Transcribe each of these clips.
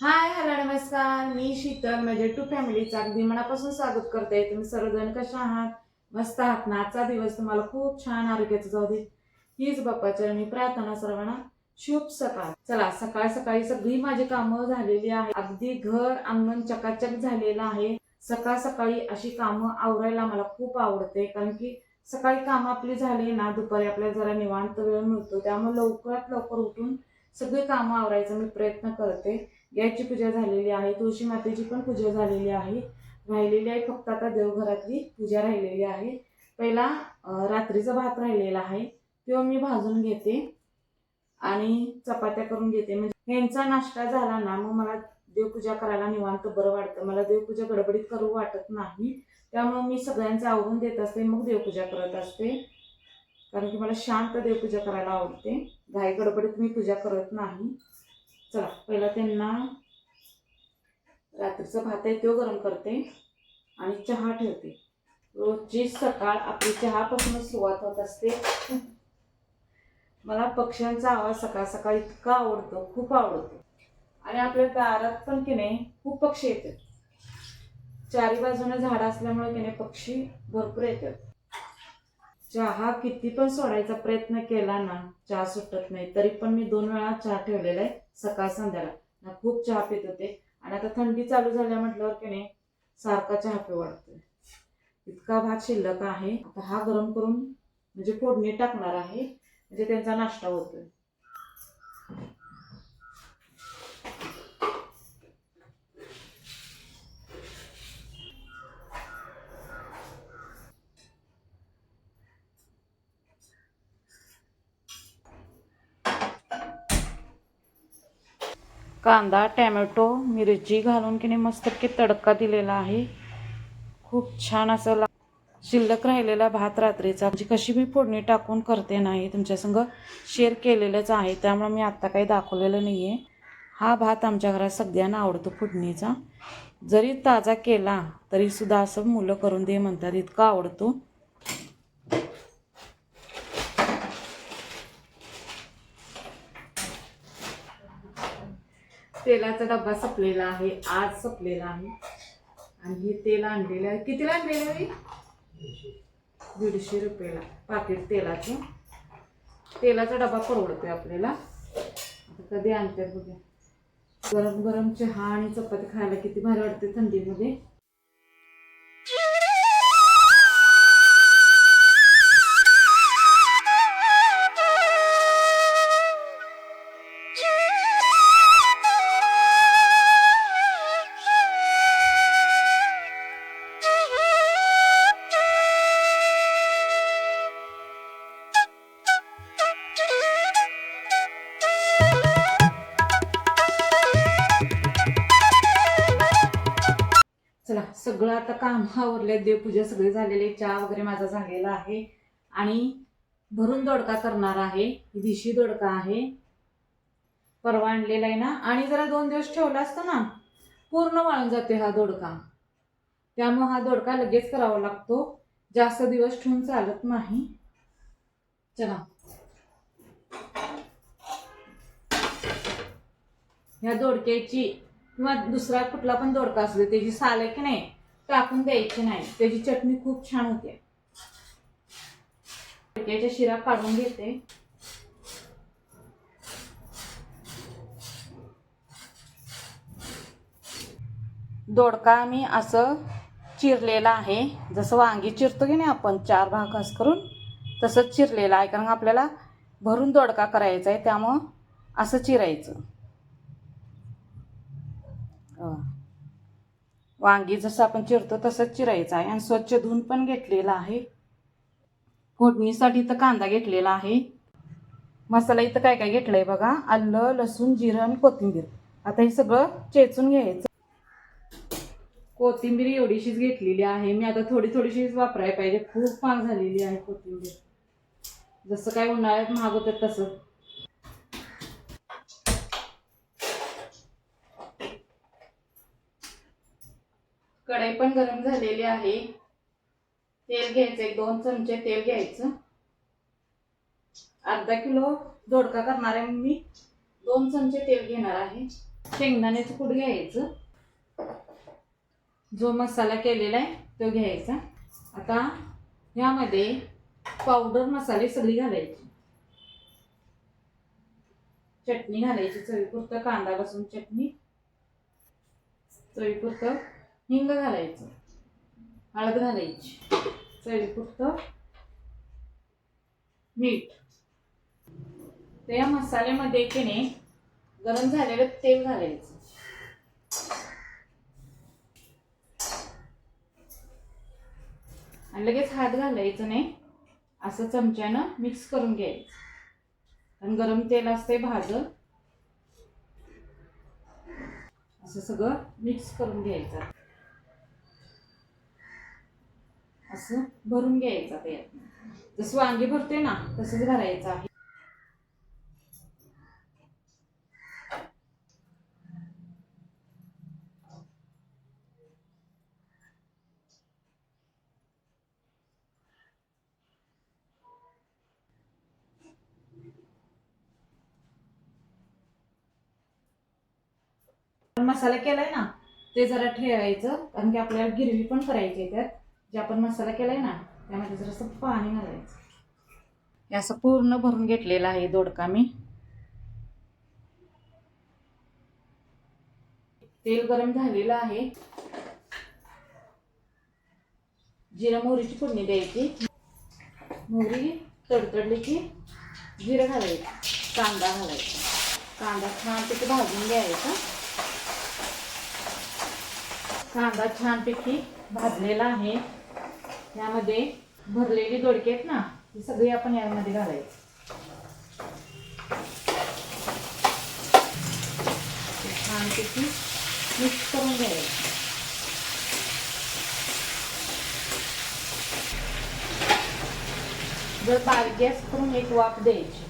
Hi hello नमस्कार. मी शीतल माझ्या to फॅमिलीचं अगदी मनापासून स्वागत करते. तुम्ही सर्वजण कशा आहात? मस्त आहात ना? आजचा दिवस तुम्हाला खूप छान आरोग्याचं जाऊ दे. हीच बाप्पाच्या मी प्रार्थना सर्वांना शुभ सकाळ. चला सकाळ सकाळी सगळी माझी कामं झालेली आहेत. अगदी घर अंगण चकाचक झालेलं आहे. सकाळ सकाळी अशी कामं आवरायला मला खूप आवडते. कारण की सकाळी कामं आपली झाली ना दुपारी आपल्याला जरा निवांत वेळ मिळतो. त्यामुळे लवकरात लवकर उठून सगळी कामं आवरायचा मी प्रयत्न करते. गॅसची पूजा झालेली आहे तुळशी मातेची पण पूजा झालेली आहे. राहिलेली आहे फक्त आता देवघरातली पूजा राहिलेली आहे. पहिला रात्रीचा भात राहिलेला आहे तो मी भाजून घेते आणि चपात्या करून घेते. म्हणजे यांचा नाश्ता झाला ना मग मला देवपूजा करायला निवांत बरं वाटतं. मला देवपूजा गडबडीत करू वाटत नाही. त्यामुळे मी सगळ्यांचं आवरून देत असते मग देवपूजा करत असते. कारण की मला शांत देवपूजा करायला आवडते. घाई गडबडीत मी पूजा करत नाही. चला पहिला त्यांना रात्रीचा भात आहे तो गरम करते आणि चहा ठेवते. रोजची सकाळ आपली चहापासूनच सुरुवात होत असते. मला पक्ष्यांचा आवाज सकाळ सकाळ इतका आवडतो खूप आवडतो. आणि आपल्या दारात पण की नाही खूप पक्षी येतात. चारी बाजूने झाडं असल्यामुळे की नाही पक्षी भरपूर येतात. चहा किती पण सोडायचा प्रयत्न केला ना चहा सुटत नाही. तरी पण मी दोन वेळा चहा ठेवलेला आहे सकाळ संध्याला. ना खूप चहा पित होते. आणि आता थंडी चालू झाल्या म्हटल्यावर की नाही सारखा चहा पिऊ वाटतोय. इतका भात शिल्लक आहे. आता हा गरम करून म्हणजे फोडणी टाकणार आहे म्हणजे त्यांचा नाश्ता होतोय. कांदा टॅमॅटो मिरची घालून की नाही मस्तपैकी तडका दिलेला आहे. खूप छान असं ला शिल्लक राहिलेला भात रात्रीचा. म्हणजे कशी मी फोडणी टाकून करते नाही तुमच्यासंग शेअर केलेलंच आहे. त्यामुळे मी आत्ता काही दाखवलेलं नाही आहे हा भात आमच्या घरात सगळ्यांना आवडतो फोडणीचा. जरी ताजा केला तरीसुद्धा असं मुलं करून दे म्हणतात इतका आवडतो. तेलाचा डब्बा संपलेला आहे आज सपलेला आहे. आणि हे तेल आणलेलं आहे. कितीला आणलेलं आहे? दीडशे रुपयाला. पाकिट तेलाचं. तेलाचा डबा परवडतोय आपल्याला. आता कधी आणतात बघा गरम गरम चहा आणि चपाती खायला किती भारी वाटते थंडीमध्ये. आता काम आवरले देवपूजा सगळी झालेली चहा वगैरे माझा झालेला आहे. आणि भरून दोडका करणार आहे दिशी दोडका आहे. परवा आणलेला आहे ना आणि जरा दोन दिवस ठेवला असतं ना पूर्ण वाळून जाते हा दोडका. त्यामुळं हा दोडका लगेच करावा लागतो. जास्त दिवस ठेवून चालत नाही. चला. ह्या दोडक्याची किंवा दुसरा कुठला पण दोडका असू दे त्याची साल आहे की नाही टाकून द्यायची नाही. त्याची चटणी खूप छान होते. त्याच्या शिरा काढून घेते. दोडका मी असं चिरलेला आहे. जसं वांगी चिरतो की नाही आपण चार भाग घास करून तसंच चिरलेलं आहे. कारण आपल्याला भरून दोडका करायचा आहे त्यामुळं असं चिरायचं. वांगी जसं आपण चिरतो तसंच चिरायचं आहे. आणि स्वच्छ धुवून पण घेतलेला आहे. फोडणीसाठी तर कांदा घेतलेला आहे. मसाला इथं काय काय घेतलंय बघा? आलं लसूण जिरं आणि कोथिंबीर. आता हे सगळं चेचून घ्यायचं. कोथिंबीर एवढीशीच घेतलेली आहे. मी आता थोडी थोडीशीच वापरायला पाहिजे. खूप महाग झालेली आहे कोथिंबीर. जसं काय उन्हाळ्यात महाग होतं तसं. कढई पण गरम झालेली आहे. तेल घ्यायचं एक दोन चमचे तेल घ्यायचं. अर्धा किलो दोडका करणार आहे मी दोन चमचे तेल घेणार आहे. शेंगदाण्याचं कूट घ्यायचं. जो मसाला केलेला आहे तो घ्यायचा. आता ह्यामध्ये पावडर मसाले सगळी घालायची. चटणी घालायची चवीपुरतं कांदा लसूण चटणी. चवीपुरतं हिंग घालायचं. हळद घालायची. चवीपुरतं मीठ. त्या मसाल्यामध्ये की नाही गरम झालेलं तेल घालायचं. आणि लगेच हात घालायचं नाही असं चमच्यानं मिक्स करून घ्यायचं. आणि गरम तेल असते भाजं. असं सगळं मिक्स करून घ्यायचं. असं भरून घ्यायचं ते जसं वांगी भरते ना तसंच भरायचं आहे. मसाला केलाय ना ते जरा ठेवायचं कारण की आपल्याला गिरवी पण करायची आहे त्यात. जे आपण मसाला केला आहे ना त्यामध्ये जरासं पाणी घालायचं. हे असं पूर्ण भरून घेतलेलं आहे दोडका मी. तेल गरम झालेलं आहे. जिरा मोहरीची फोडणी द्यायची. मोहरी तडतडली की जिरं घालायचं कांदा घालायचा. कांदा छानपैकी भाजून घ्यायचा. कांदा छानपैकी भाजलेला आहे. यामध्ये भरलेली दोडके आहेत ना ती सगळी आपण यामध्ये घालायची. छान छानपैकी मिक्स करून घ्यायचं. जर बारीक गॅस करून एक वाफ द्यायची.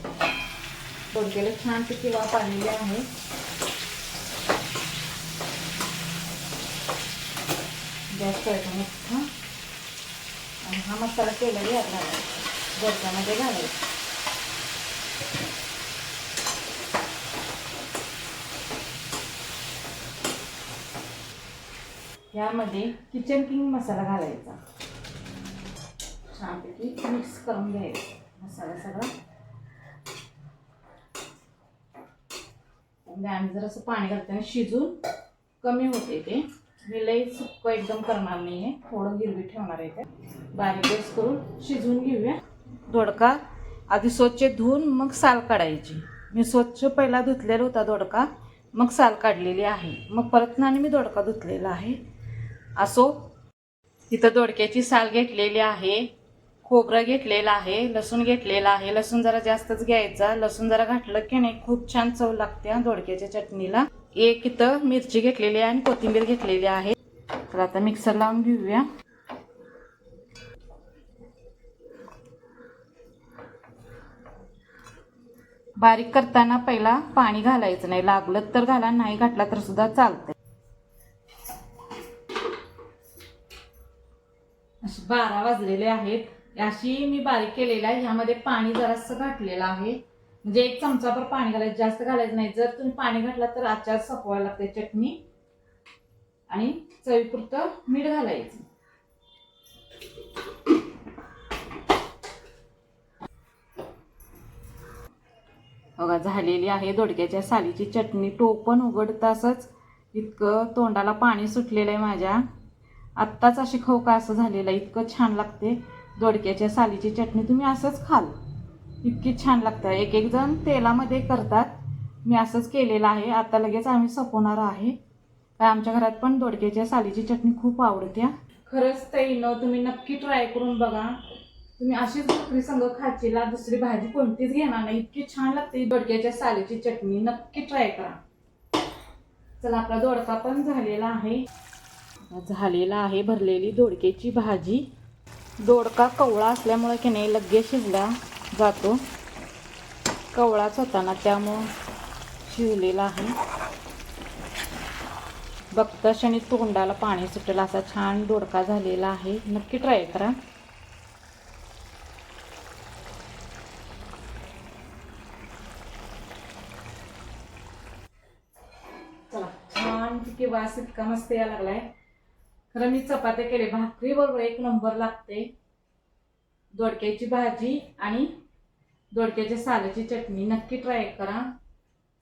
दोडक्याला छानपैकी वाफ आलेली आहे. गॅस करायचा मोठा हा मसाला केला यात घालायचा घालायचा. यामध्ये किचन किंग मसाला घालायचा. छानपैकी मिक्स करून घ्यायचा. मसाला सगळा. म्हणजे आम्ही जर असं पाणी घालताना शिजून कमी होते ते. मी लई सुक्क एकदम करणार नाही आहे थोडं हिरवी ठेवणार आहे ते. बारीक गॅस करून शिजवून घेऊया. दोडका आधी स्वच्छ धुवून मग साल काढायची. मी स्वच्छ पहिला धुतलेला होता दोडका मग साल काढलेली आहे. मग परत आणि मी दोडका धुतलेला आहे. असो तिथं दोडक्याची साल घेतलेली आहे खोबरं घेतलेलं आहे लसूण घेतलेला आहे. लसूण जरा जास्तच घ्यायचा. लसूण जरा घातलं की नाही खूप छान चव लागते दोडक्याच्या चटणीला. एक इथं मिरची घेतलेली आहे आणि कोथिंबीर घेतलेली आहे. तर आता मिक्सर लावून घेऊया. बारीक करताना पहिला पाणी घालायचं नाही. लागलं तर घाला नाही घातला तर सुद्धा चालतंय. बारा वाजलेले आहेत. अशी मी बारीक केलेला आहे. ह्यामध्ये पाणी जरासं घातलेलं आहे. म्हणजे एक चमचाभर पाणी घालायचं जास्त घालायचं नाही. जर तुम्ही पाणी घातला तर आचार सपवायला लागते चटणी आणि चवीपुरतं मीठ घालायचं. बघा झालेली आहे दोडक्याच्या सालीची चटणी. टोपण उघडतासच इतकं तोंडाला पाणी सुटलेलं आहे माझ्या. आत्ताच अशी खाऊ का असं झालेलं आहे? इतकं छान लागते दोडक्याच्या सालीची चटणी. तुम्ही असंच खाल. इतकी छान लागते एक एक जण तेलामध्ये करतात. मी असंच केलेलं आहे. आता लगेच आम्ही सपवणार आहे. आमच्या घरात पण दोडक्याच्या सालीची चटणी खूप आवडते खरंच ताईनं तुम्ही नक्की ट्राय करून बघा. तुम्ही अशीच भाकरी संग खाचीला दुसरी भाजी कोणतीच घेणार नाही. इतकी छान लागते दोडक्याच्या सालीची चटणी. नक्की ट्राय करा. चला आपला दोडका पण झालेला आहे. झालेला आहे भरलेली दोडक्याची भाजी. दोडका कवळा असल्यामुळे की नाही लगेच शिजला. जातो. कवळाच होता ना त्यामुळं शिजलेला आहे. बघता क्षणी तोंडाला पाणी सुटेल असा छान दोडका झालेला आहे. नक्की ट्राय करा. की वास इतका मस्त यायला लागलाय. खरं मी चपात्या केले भाकरी बरोबर एक नंबर लागते. दोडक्याची भाजी आणि दोडक्याच्या सालाची चटणी नक्की ट्राय करा.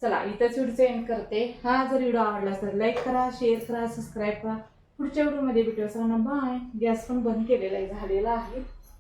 चला इथंच व्हिडिओचं एंड करते. हा जर व्हिडिओ आवडला तर लाईक करा शेअर करा सबस्क्राईब करा. पुढच्या व्हिडिओमध्ये भेटू. सर्वांना बाय गॅस पण बंद केलेला आहे झालेला आहे.